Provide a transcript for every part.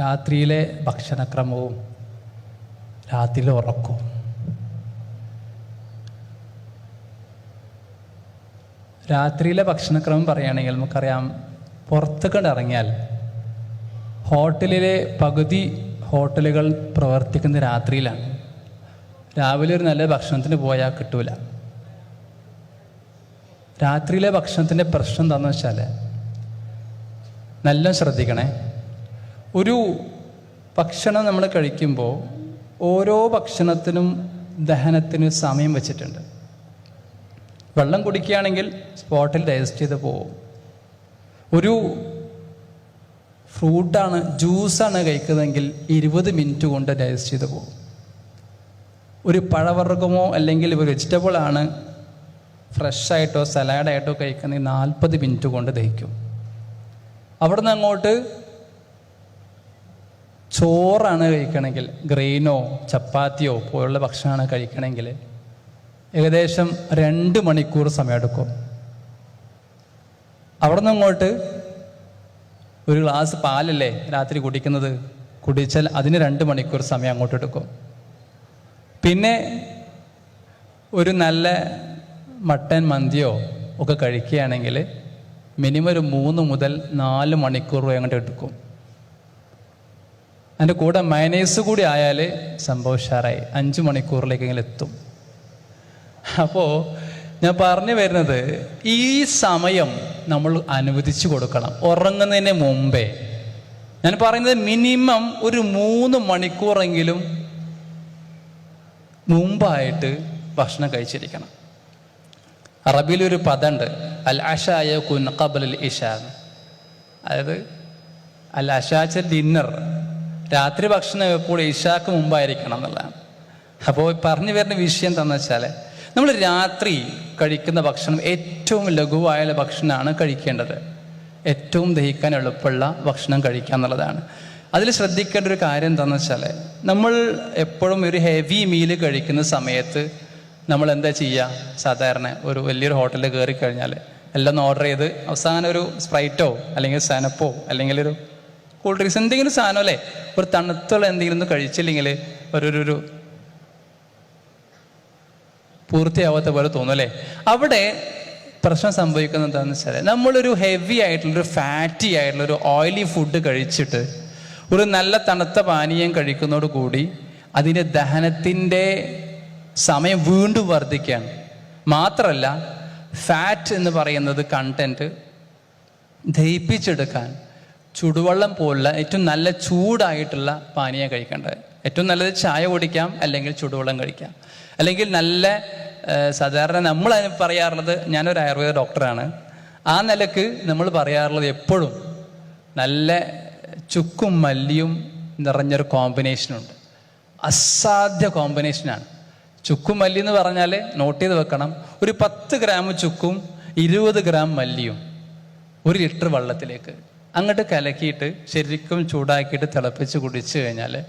രാത്രിയിലെ ഭക്ഷണക്രമവും രാത്രിയിലെ ഉറക്കവും. രാത്രിയിലെ ഭക്ഷണക്രമം പറയുകയാണെങ്കിൽ നമുക്കറിയാം പുറത്തേക്കൊണ്ട് കണ്ടിറങ്ങിയാൽ ഹോട്ടലിലെ പകുതി ഹോട്ടലുകൾ പ്രവർത്തിക്കുന്ന രാത്രിയിലാണ്. രാവിലെ ഒരു നല്ല ഭക്ഷണത്തിന് പോയാൽ കിട്ടൂല. രാത്രിയിലെ ഭക്ഷണത്തിന്റെ പ്രശ്നം എന്താണെന്ന് വെച്ചാൽ നല്ല ശ്രദ്ധിക്കണേ. ഒരു ഭക്ഷണം നമ്മൾ കഴിക്കുമ്പോൾ ഓരോ ഭക്ഷണത്തിനും ദഹനത്തിന് സമയം വെച്ചിട്ടുണ്ട്. വെള്ളം കുടിക്കുകയാണെങ്കിൽ സ്പോട്ടിൽ ഡൈജസ്റ്റ് ചെയ്ത് പോവും. ഒരു ഫ്രൂട്ടാണ് ജ്യൂസാണ് കഴിക്കുന്നതെങ്കിൽ ഇരുപത് മിനിറ്റ് കൊണ്ട് ഡൈജസ്റ്റ് ചെയ്ത് പോകും ഒരു പഴവർഗമോ അല്ലെങ്കിൽ ഒരു വെജിറ്റബിളാണ് ഫ്രഷായിട്ടോ സലാഡായിട്ടോ കഴിക്കുന്നതെങ്കിൽ നാൽപ്പത് മിനിറ്റ് കൊണ്ട് ദഹിക്കും. അവിടെ നിന്ന് അങ്ങോട്ട് ചോറാണ് കഴിക്കണമെങ്കിൽ ഗ്രെയിനോ ചപ്പാത്തിയോ പോലുള്ള ഭക്ഷണമാണ് കഴിക്കണമെങ്കിൽ ഏകദേശം രണ്ട് മണിക്കൂർ സമയമെടുക്കും. അവിടെ നിന്ന് അങ്ങോട്ട് ഒരു ഗ്ലാസ് പാലല്ലേ രാത്രി കുടിക്കുന്നത്? കുടിച്ചാൽ അതിന് രണ്ട് മണിക്കൂർ സമയം അങ്ങോട്ട് എടുക്കും. പിന്നെ ഒരു നല്ല മട്ടൻ മന്തിയോ ഒക്കെ കഴിക്കുകയാണെങ്കിൽ മിനിമം ഒരു മൂന്ന് മുതൽ നാല് മണിക്കൂർ അങ്ങോട്ട് എടുക്കും. അതിന്റെ കൂടെ മയനൈസ് കൂടി ആയാൽ സംഭവം ഉഷാറായി അഞ്ച് മണിക്കൂറിലേക്കെങ്കിലും എത്തും. അപ്പോൾ ഞാൻ പറഞ്ഞു വരുന്നത് ഈ സമയം നമ്മൾ അനുവദിച്ചു കൊടുക്കണം. ഉറങ്ങുന്നതിന് മുമ്പേ. ഞാൻ പറയുന്നത് മിനിമം ഒരു മൂന്ന് മണിക്കൂറെങ്കിലും മുമ്പായിട്ട് ഭക്ഷണം കഴിച്ചിരിക്കണം. അറബിയിലൊരു പദമുണ്ട് അൽ അഷായ കുൻ കബൽ ഇഷ. അതായത് അൽ അഷാച്ച ഡിന്നർ രാത്രി ഭക്ഷണം എപ്പോൾ ഇഷാക്ക് മുമ്പായിരിക്കണം എന്നുള്ളതാണ്. അപ്പോൾ പറഞ്ഞു വരുന്ന വിഷയം എന്താണെന്ന് വെച്ചാൽ നമ്മൾ രാത്രി കഴിക്കുന്ന ഭക്ഷണം ഏറ്റവും ലഘുവായ ഭക്ഷണമാണ് കഴിക്കേണ്ടത്. ഏറ്റവും ദഹിക്കാൻ എളുപ്പമുള്ള ഭക്ഷണം കഴിക്കുക എന്നുള്ളതാണ്. അതിൽ ശ്രദ്ധിക്കേണ്ട ഒരു കാര്യം എന്താണെന്ന് വെച്ചാൽ നമ്മൾ എപ്പോഴും ഒരു ഹെവി മീൽ കഴിക്കുന്ന സമയത്ത് നമ്മൾ എന്താ ചെയ്യുക? സാധാരണ ഒരു വലിയൊരു ഹോട്ടലിൽ കയറി കഴിഞ്ഞാൽ എല്ലാം ഓർഡർ ചെയ്ത് അവസാനം ഒരു സ്പ്രൈറ്റോ അല്ലെങ്കിൽ സനപ്പോ അല്ലെങ്കിൽ ഒരു കൂൾ ഡ്രിങ്ക്സ് എന്തെങ്കിലും സാധനം അല്ലേ? ഒരു തണുത്തുള്ള എന്തെങ്കിലും ഒന്ന് കഴിച്ചില്ലെങ്കിൽ ഒരു ഒരു- പൂർത്തിയാവാത്ത പോലെ തോന്നും അല്ലേ? അവിടെ പ്രശ്നം സംഭവിക്കുന്നത് എന്താണെന്ന് വെച്ചാൽ നമ്മളൊരു ഹെവി ആയിട്ടുള്ളൊരു ഫാറ്റി ആയിട്ടുള്ള ഒരു ഓയിലി ഫുഡ് കഴിച്ചിട്ട് ഒരു നല്ല തണുത്ത പാനീയം കഴിക്കുന്നതോട് കൂടി അതിന്റെ ദഹനത്തിന്റെ സമയം വീണ്ടും വർദ്ധിക്കുകയാണ്. മാത്രമല്ല ഫാറ്റ് എന്ന് പറയുന്നത് കണ്ടന്റ് ദഹിപ്പിച്ചെടുക്കാൻ ചുടുവെള്ളം പോലുള്ള ഏറ്റവും നല്ല ചൂടായിട്ടുള്ള പാനീയം കഴിക്കേണ്ടത്. ഏറ്റവും നല്ലത് ചായ കുടിക്കാം അല്ലെങ്കിൽ ചുടുവെള്ളം കഴിക്കാം. അല്ലെങ്കിൽ നല്ല സാധാരണ നമ്മൾ അതിന് പറയാറുള്ളത് ഞാനൊരു ആയുർവേദ ഡോക്ടറാണ്. ആ നിലയ്ക്ക് നമ്മൾ പറയാറുള്ളത് എപ്പോഴും നല്ല ചുക്കും മല്ലിയും നിറഞ്ഞൊരു കോമ്പിനേഷനുണ്ട് അസാധ്യ കോമ്പിനേഷനാണ് ചുക്കും മല്ലി എന്ന് പറഞ്ഞാൽ നോട്ട് ചെയ്ത് വെക്കണം. ഒരു പത്ത് ഗ്രാം ചുക്കും ഇരുപത് ഗ്രാം മല്ലിയും ഒരു ലിറ്റർ വെള്ളത്തിലേക്ക് അങ്ങോട്ട് കലക്കിയിട്ട് ശരിക്കും ചൂടാക്കിയിട്ട് തിളപ്പിച്ച് കുടിച്ചു കഴിഞ്ഞാൽ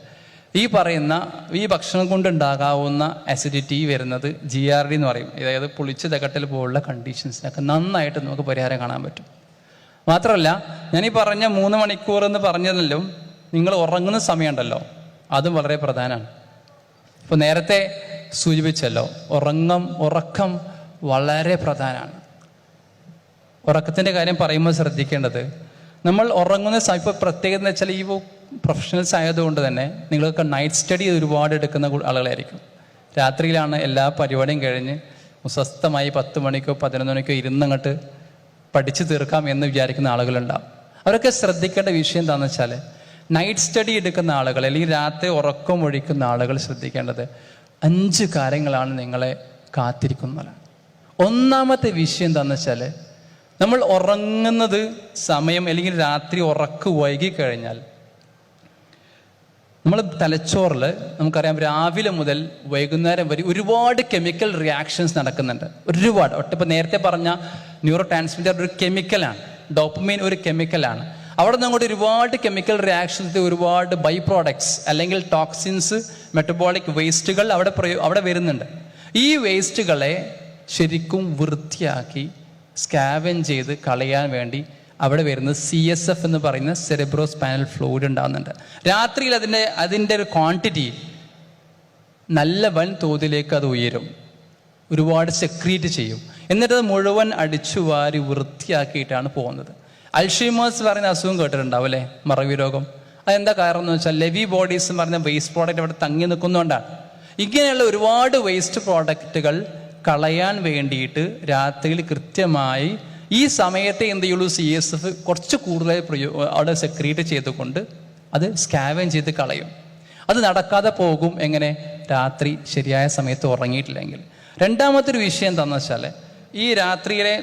ഈ പറയുന്ന ഈ ഭക്ഷണം കൊണ്ടുണ്ടാകാവുന്ന അസിഡിറ്റി വരുന്നത് ജി ആർ ഡി എന്ന് പറയും. അതായത് പുളിച്ച് തകട്ടൽ പോലുള്ള കണ്ടീഷൻസിനൊക്കെ നന്നായിട്ട് നമുക്ക് പരിഹാരം കാണാൻ പറ്റും. മാത്രമല്ല ഞാൻ ഈ പറഞ്ഞ മൂന്ന് മണിക്കൂർ എന്ന് പറഞ്ഞതിലും നിങ്ങൾ ഉറങ്ങുന്ന സമയമുണ്ടല്ലോ അതും വളരെ പ്രധാനമാണ്. ഇപ്പോൾ നേരത്തെ സൂചിപ്പിച്ചല്ലോ ഉറങ്ങം ഉറക്കം വളരെ പ്രധാനമാണ്. ഉറക്കത്തിന്റെ കാര്യം പറയുമ്പോൾ ശ്രദ്ധിക്കേണ്ടത് നമ്മൾ ഉറങ്ങുന്ന സമയം ഇപ്പോൾ പ്രത്യേകത എന്ന് വെച്ചാൽ ഈ പ്രൊഫഷണൽസ് ആയതുകൊണ്ട് തന്നെ നിങ്ങൾക്ക് നൈറ്റ് സ്റ്റഡി ഒരുപാട് എടുക്കുന്ന ആളുകളായിരിക്കും. രാത്രിയിലാണ് എല്ലാ പരിപാടിയും കഴിഞ്ഞ് സ്വസ്ഥമായി പത്ത് മണിക്കോ പതിനൊന്ന് മണിക്കോ ഇരുന്നങ്ങോട്ട് പഠിച്ചു തീർക്കാം എന്ന് വിചാരിക്കുന്ന ആളുകളുണ്ടാവും. അവരൊക്കെ ശ്രദ്ധിക്കേണ്ട വിഷയം എന്താണെന്ന് വെച്ചാൽ നൈറ്റ് സ്റ്റഡി എടുക്കുന്ന ആളുകൾ അല്ലെങ്കിൽ രാത്രി ഉറക്കം ഒഴിക്കുന്ന ആളുകൾ ശ്രദ്ധിക്കേണ്ടത് അഞ്ച് കാര്യങ്ങളാണ് നിങ്ങളെ കാത്തിരിക്കുന്നത് ഒന്നാമത്തെ വിഷയം എന്താണെന്ന് വെച്ചാൽ നമ്മൾ ഉറങ്ങുന്നത് സമയം അല്ലെങ്കിൽ രാത്രി ഉറക്ക് വൈകി കഴിഞ്ഞാൽ നമ്മൾ തലച്ചോറിൽ നമുക്കറിയാം രാവിലെ മുതൽ വൈകുന്നേരം വരെ ഒരുപാട് കെമിക്കൽ റിയാക്ഷൻസ് നടക്കുന്നുണ്ട്. ഒരുപാട്. ഒട്ടിപ്പോൾ നേരത്തെ പറഞ്ഞ ന്യൂറോ ട്രാൻസ്മിറ്റർ ഒരു കെമിക്കലാണ് ഡോപ്പമീൻ ഒരു കെമിക്കലാണ് അവിടെ നിന്ന് അങ്ങോട്ട് ഒരുപാട് കെമിക്കൽ റിയാക്ഷൻസ് ഒരുപാട് ബൈ പ്രോഡക്ട്സ് അല്ലെങ്കിൽ ടോക്സിൻസ് മെറ്റബോളിക് വേസ്റ്റുകൾ അവിടെ പ്രയോ അവിടെ വരുന്നുണ്ട്. ഈ വേസ്റ്റുകളെ ശരിക്കും വൃത്തിയാക്കി സ്കാവൻ ചെയ്ത് കളയാൻ വേണ്ടി അവിടെ വരുന്ന സി എസ് എഫ് എന്ന് പറയുന്ന സെറിബ്രോ സ്പാനൽ ഫ്ലൂയിഡ് ഉണ്ടാകുന്നുണ്ട്. രാത്രിയിൽ അതിന്റെ അതിന്റെ ഒരു ക്വാണ്ടിറ്റി നല്ല വൻ തോതിലേക്ക് അത് ഉയരും. ഒരുപാട് സെക്രീറ്റ് ചെയ്യും. എന്നിട്ട് അത് മുഴുവൻ അടിച്ചു വാരി വൃത്തിയാക്കിയിട്ടാണ് പോകുന്നത്. അൽഷീമേഴ്സ് പറയുന്ന അസുഖം കേട്ടിട്ടുണ്ടാവും അല്ലേ? മറവി രോഗം. അതെന്താ കാരണം എന്ന് വെച്ചാൽ ലെവി ബോഡീസ് എന്ന് പറഞ്ഞ വേസ്റ്റ് പ്രോഡക്റ്റ് അവിടെ തങ്ങി നിൽക്കുന്നതുകൊണ്ടാണ്. ഇങ്ങനെയുള്ള ഒരുപാട് വേസ്റ്റ് പ്രോഡക്റ്റുകൾ കളയാൻ വേണ്ടിയിട്ട് രാത്രിയിൽ കൃത്യമായി ഈ സമയത്തെ എന്ത് ചെയ്യുള്ളൂ സി എസ് എഫ് കുറച്ച് കൂടുതൽ പ്രയോ അവിടെ സെക്രീറ്റ് ചെയ്തുകൊണ്ട് അത് സ്കാവൻ ചെയ്ത് കളയും. അത് നടക്കാതെ പോകും എങ്ങനെ? രാത്രി ശരിയായ സമയത്ത് ഉറങ്ങിയിട്ടില്ലെങ്കിൽ. രണ്ടാമത്തെ ഒരു വിഷയം എന്താണെന്ന് വെച്ചാൽ ഈ രാത്രിയിലെ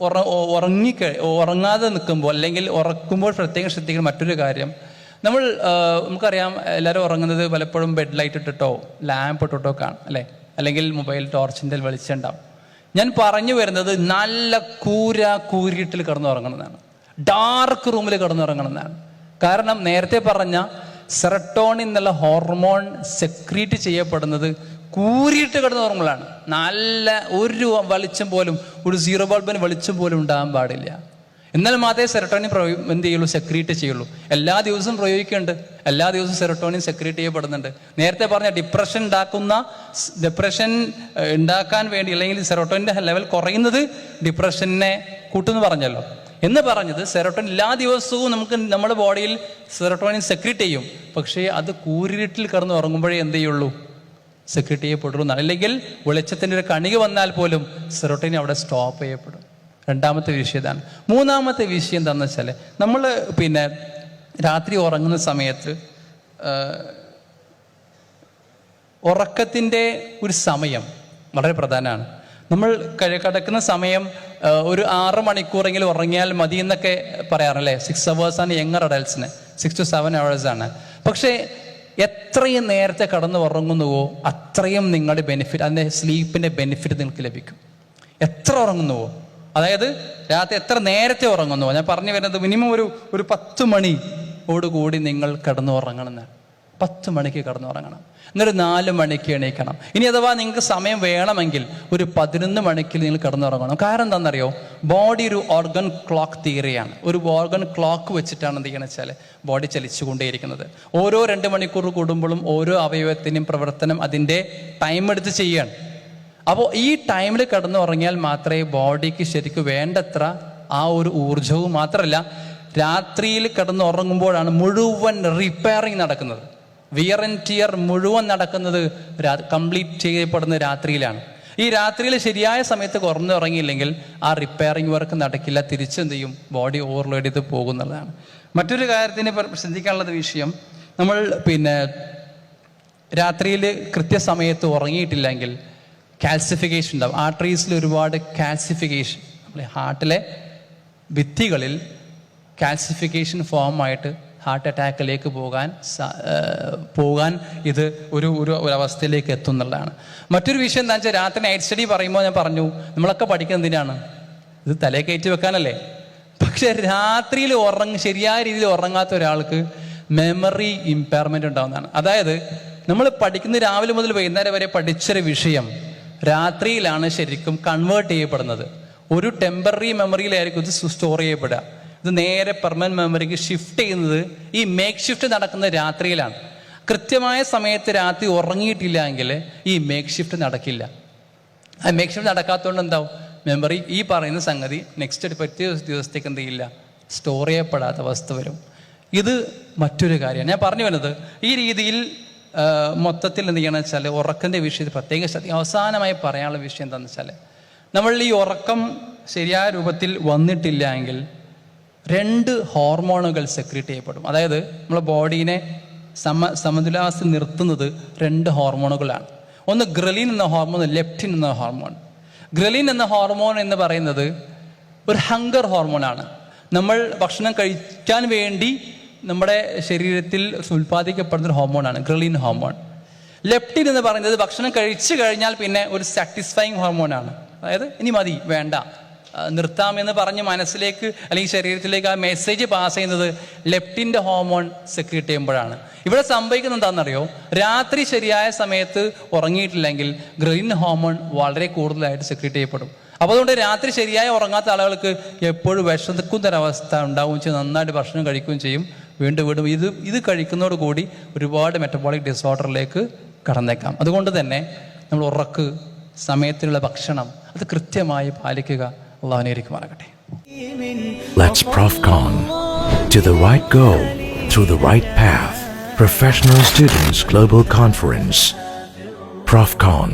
ഉറ ഉറങ്ങി ഉറങ്ങാതെ നിൽക്കുമ്പോൾ അല്ലെങ്കിൽ ഉറക്കുമ്പോൾ പ്രത്യേകം ശ്രദ്ധിക്കുന്ന മറ്റൊരു കാര്യം നമ്മൾ നമുക്കറിയാം എല്ലാവരും ഉറങ്ങുന്നത് പലപ്പോഴും ബെഡ് ലൈറ്റ് ഇട്ടിട്ടോ ലാമ്പ് ഇട്ടിട്ടോ കാണും അല്ലേ? അല്ലെങ്കിൽ മൊബൈൽ ടോർച്ചിന്റെ വെളിച്ചം ഉണ്ടാവും. ഞാൻ പറഞ്ഞു വരുന്നത് നല്ല കൂര കൂരിട്ടിൽ കിടന്നുറങ്ങണമെന്നാണ്. ഡാർക്ക് റൂമിൽ കിടന്നുറങ്ങണമെന്നാണ്. കാരണം നേരത്തെ പറഞ്ഞ സെറട്ടോണിൻ എന്നുള്ള ഹോർമോൺ സെക്രീറ്റ് ചെയ്യപ്പെടുന്നത് കൂരിയിട്ട് കിടന്നുറങ്ങുമ്പോഴാണ്. നല്ല ഒരു വെളിച്ചം പോലും ഒരു സീറോ ബൾബിന് വെളിച്ചം പോലും ഉണ്ടാകാൻ പാടില്ല. എന്നാൽ മാത്രമേ സെറട്ടോണിൻ പ്രയോ എന്ത് ചെയ്യുള്ളൂ? സെക്രീറ്റ് ചെയ്യുള്ളൂ. എല്ലാ ദിവസവും പ്രയോഗിക്കുന്നുണ്ട്. എല്ലാ ദിവസവും സെറട്ടോണിൻ സെക്രീറ്റ് ചെയ്യപ്പെടുന്നുണ്ട്. നേരത്തെ പറഞ്ഞ ഡിപ്രഷൻ ഉണ്ടാക്കുന്ന ഡിപ്രഷൻ ഉണ്ടാക്കാൻ വേണ്ടി അല്ലെങ്കിൽ സെറട്ടോണിന്റെ ലെവൽ കുറയുന്നത് ഡിപ്രഷനെ കൂട്ടുന്നു പറഞ്ഞല്ലോ. എന്ന് പറഞ്ഞത് സെറട്ടോണിൻ എല്ലാ ദിവസവും നമുക്ക് നമ്മുടെ ബോഡിയിൽ സെറട്ടോണിൻ സെക്രീറ്റ് ചെയ്യും. പക്ഷേ അത് കൂരിട്ടിൽ കിടന്ന് ഉറങ്ങുമ്പോഴേ എന്ത് ചെയ്യുള്ളൂ? സെക്രീറ്റ് ചെയ്യപ്പെടുള്ളൂ അല്ലെങ്കിൽ വെളിച്ചത്തിന്റെ ഒരു കണിക വന്നാൽ പോലും സെറട്ടോണിൻ അവിടെ സ്റ്റോപ്പ് ചെയ്യപ്പെടും. രണ്ടാമത്തെ വിഷയം ഇതാണ്. മൂന്നാമത്തെ വിഷയം എന്താണെന്ന് വെച്ചാൽ നമ്മൾ പിന്നെ രാത്രി ഉറങ്ങുന്ന സമയത്ത് ഉറക്കത്തിന്റെ ഒരു സമയം വളരെ പ്രധാനമാണ്. നമ്മൾ കിടക്കുന്ന സമയം ഒരു ആറ് മണിക്കൂറെങ്കിലും ഉറങ്ങിയാൽ മതി എന്നൊക്കെ പറയാറല്ലേ? സിക്സ് അവേഴ്സ് ആണ് യങ്ങർ അഡൽസിന് സിക്സ് ടു സെവൻ അവേഴ്സ് ആണ്. പക്ഷേ എത്രയും നേരത്തെ കടന്ന് ഉറങ്ങുന്നുവോ അത്രയും നിങ്ങളുടെ ബെനിഫിറ്റ് അതിന്റെ സ്ലീപ്പിന്റെ ബെനിഫിറ്റ് നിങ്ങൾക്ക് ലഭിക്കും. എത്ര ഉറങ്ങുന്നുവോ? അതായത് രാത്രി എത്ര നേരത്തെ ഉറങ്ങുന്നു? ഞാൻ പറഞ്ഞു വരുന്നത് മിനിമം ഒരു ഒരു പത്ത് മണിയോടുകൂടി നിങ്ങൾ കിടന്നു ഉറങ്ങണം എന്നാണ് പത്ത് മണിക്ക് കിടന്നുറങ്ങണം എന്നൊരു നാല് മണിക്ക് എണീക്കണം. ഇനി അഥവാ നിങ്ങൾക്ക് സമയം വേണമെങ്കിൽ ഒരു പതിനൊന്ന് മണിക്ക് നിങ്ങൾ കിടന്നുറങ്ങണം കാരണം എന്താണെന്നറിയോ? ബോഡി ഒരു ഓർഗൻ ക്ലോക്ക് തിയറിയാണ് ഒരു ഓർഗൻ ക്ലോക്ക് വെച്ചിട്ടാണ് എന്ത് ചെയ്യണമെന്ന് വെച്ചാൽ ബോഡി ചലിച്ചുകൊണ്ടേയിരിക്കുന്നത്. ഓരോ രണ്ട് മണിക്കൂർ കൂടുമ്പോഴും ഓരോ അവയവത്തിന്റെയും പ്രവർത്തനം അതിന്റെ ടൈം എടുത്ത് ചെയ്യാണ് അപ്പോൾ ഈ ടൈമിൽ കിടന്നുറങ്ങിയാൽ മാത്രമേ ബോഡിക്ക് ശരിക്കും വേണ്ടത്ര ആ ഒരു ഊർജവും മാത്രമല്ല രാത്രിയിൽ കിടന്നുറങ്ങുമ്പോഴാണ് മുഴുവൻ റിപ്പയറിങ് നടക്കുന്നത്. വിയർ ആൻഡ് ടിയർ മുഴുവൻ നടക്കുന്നത് കംപ്ലീറ്റ് ചെയ്യപ്പെടുന്ന രാത്രിയിലാണ്. ഈ രാത്രിയിൽ ശരിയായ സമയത്ത് കുറഞ്ഞുറങ്ങിയില്ലെങ്കിൽ ആ റിപ്പയറിങ് വർക്ക് നടക്കില്ല തിരിച്ചെന്ത് ചെയ്യും ബോഡി ഓവർലോഡ് ചെയ്ത് പോകുന്നതാണ് മറ്റൊരു കാര്യത്തിന് ശ്രദ്ധിക്കാനുള്ളത് വിഷയം നമ്മൾ പിന്നെ രാത്രിയിൽ കൃത്യസമയത്ത് ഉറങ്ങിയിട്ടില്ലെങ്കിൽ കാൽസിഫിക്കേഷൻ ഉണ്ടാവും. ആർട്ടറീസിൽ ഒരുപാട് കാൽസിഫിക്കേഷൻ നമ്മളെ ഹാർട്ടിലെ ഭിത്തികളിൽ കാൽസിഫിക്കേഷൻ ഫോമായിട്ട് ഹാർട്ട് അറ്റാക്കിലേക്ക് പോകാൻ പോകാൻ ഇത് ഒരു ഒരു അവസ്ഥയിലേക്ക് എത്തുന്നുള്ളതാണ് മറ്റൊരു വിഷയം എന്താ വെച്ചാൽ രാത്രി നൈറ്റ് സ്റ്റഡി പറയുമ്പോൾ ഞാൻ പറഞ്ഞു നമ്മളൊക്കെ പഠിക്കുന്നത് എന്തിനാണ്? ഇത് തലേ കയറ്റി വെക്കാനല്ലേ? പക്ഷെ രാത്രിയിൽ ഉറങ്ങ ശരിയായ രീതിയിൽ ഉറങ്ങാത്ത ഒരാൾക്ക് മെമ്മറി ഇമ്പയർമെന്റ് ഉണ്ടാവുന്നതാണ്. അതായത് നമ്മൾ പഠിക്കുന്ന രാവിലെ മുതൽ വൈകുന്നേരം വരെ പഠിച്ചൊരു വിഷയം രാത്രിയിലാണ് ശരിക്കും കൺവേർട്ട് ചെയ്യപ്പെടുന്നത്. ഒരു ടെമ്പററി മെമ്മറിയിലായിരിക്കും ഇത് സ്റ്റോർ ചെയ്യപ്പെടുക. ഇത് നേരെ പെർമനന്റ് മെമ്മറിക്ക് ഷിഫ്റ്റ് ചെയ്യുന്നത് ഈ മേക്ക് ഷിഫ്റ്റ് നടക്കുന്ന രാത്രിയിലാണ്. കൃത്യമായ സമയത്ത് രാത്രി ഉറങ്ങിയിട്ടില്ല എങ്കിൽ ഈ മേക്ക് ഷിഫ്റ്റ് നടക്കില്ല. ആ മേക്ക് ഷിഫ്റ്റ് നടക്കാത്തതുകൊണ്ട് എന്താവും? മെമ്മറി ഈ പറയുന്ന സംഗതി നെക്സ്റ്റ് പറ്റിയ ദിവസത്തേക്ക് എന്ത് ചെയ്യില്ല? സ്റ്റോർ ചെയ്യപ്പെടാത്ത അവസ്ഥ വരും. ഇത് മറ്റൊരു കാര്യമാണ്. ഞാൻ പറഞ്ഞു വരുന്നത് ഈ രീതിയിൽ മൊത്തത്തിൽ എന്ത് ചെയ്യണമെന്ന് വെച്ചാൽ ഉറക്കത്തിന്റെ വിഷയത്തിൽ പ്രത്യേക ശ്രദ്ധ അവസാനമായി പറയാനുള്ള വിഷയം എന്താണെന്ന് വെച്ചാൽ നമ്മൾ ഈ ഉറക്കം ശരിയായ രൂപത്തിൽ വന്നിട്ടില്ല എങ്കിൽ രണ്ട് ഹോർമോണുകൾ സെക്രീറ്റ് ചെയ്യപ്പെടും. അതായത് നമ്മളെ ബോഡീനെ സമ സമതുലാവസ്ഥ നിർത്തുന്നത് രണ്ട് ഹോർമോണുകളാണ്. ഒന്ന് ഗ്രലിൻ എന്ന ഹോർമോൺ ലെപ്റ്റിൻ എന്ന ഹോർമോൺ. ഗ്രലിൻ എന്ന ഹോർമോൺ എന്ന് പറയുന്നത് ഒരു ഹങ്കർ ഹോർമോണാണ്. നമ്മൾ ഭക്ഷണം കഴിക്കാൻ വേണ്ടി നമ്മുടെ ശരീരത്തിൽ ഉൽപ്പാദിക്കപ്പെടുന്ന ഒരു ഹോർമോണാണ് ഗ്രിലിൻ ഹോർമോൺ. ലെപ്റ്റിൻ എന്ന് പറയുന്നത് ഭക്ഷണം കഴിച്ചു കഴിഞ്ഞാൽ പിന്നെ ഒരു സാറ്റിസ്ഫൈങ് ഹോർമോണാണ്. അതായത് ഇനി മതി വേണ്ട. നിർത്താം എന്ന് പറഞ്ഞ് മനസ്സിലേക്ക് അല്ലെങ്കിൽ ശരീരത്തിലേക്ക് ആ മെസ്സേജ് പാസ് ചെയ്യുന്നത് ലെപ്റ്റിന്റെ ഹോർമോൺ സെക്രീറ്റ് ചെയ്യുമ്പോഴാണ്. ഇവിടെ സംഭവിക്കുന്നത് എന്താണെന്നറിയോ? രാത്രി ശരിയായ സമയത്ത് ഉറങ്ങിയിട്ടില്ലെങ്കിൽ ഗ്രീൻ ഹോർമോൺ വളരെ കൂടുതലായിട്ട് സെക്രീറ്റ് ചെയ്യപ്പെടും. അപ്പോൾ അതുകൊണ്ട് രാത്രി ശരിയായി ഉറങ്ങാത്ത ആളുകൾക്ക് എപ്പോഴും വിശക്കുന്ന ഒരവസ്ഥ ഉണ്ടാവുകയും ചെയ്യും നന്നായിട്ട് ഭക്ഷണം കഴിക്കുകയും ചെയ്യും. വീണ്ടും വീണ്ടും ഇത് ഇത് കഴിക്കുന്നതോട് കൂടി ഒരുപാട് മെറ്റബോളിക് ഡിസോർഡറിലേക്ക് കടന്നേക്കാം അതുകൊണ്ട് തന്നെ നമ്മൾ ഉറക്ക് സമയത്തിനുള്ള ഭക്ഷണം അത് കൃത്യമായി പാലിക്കുക അള്ളാഹുനേരിക്കുമാറാകട്ടെ Let's ProfCon to the right goal through the right path. Professional Students Global Conference. ProfCon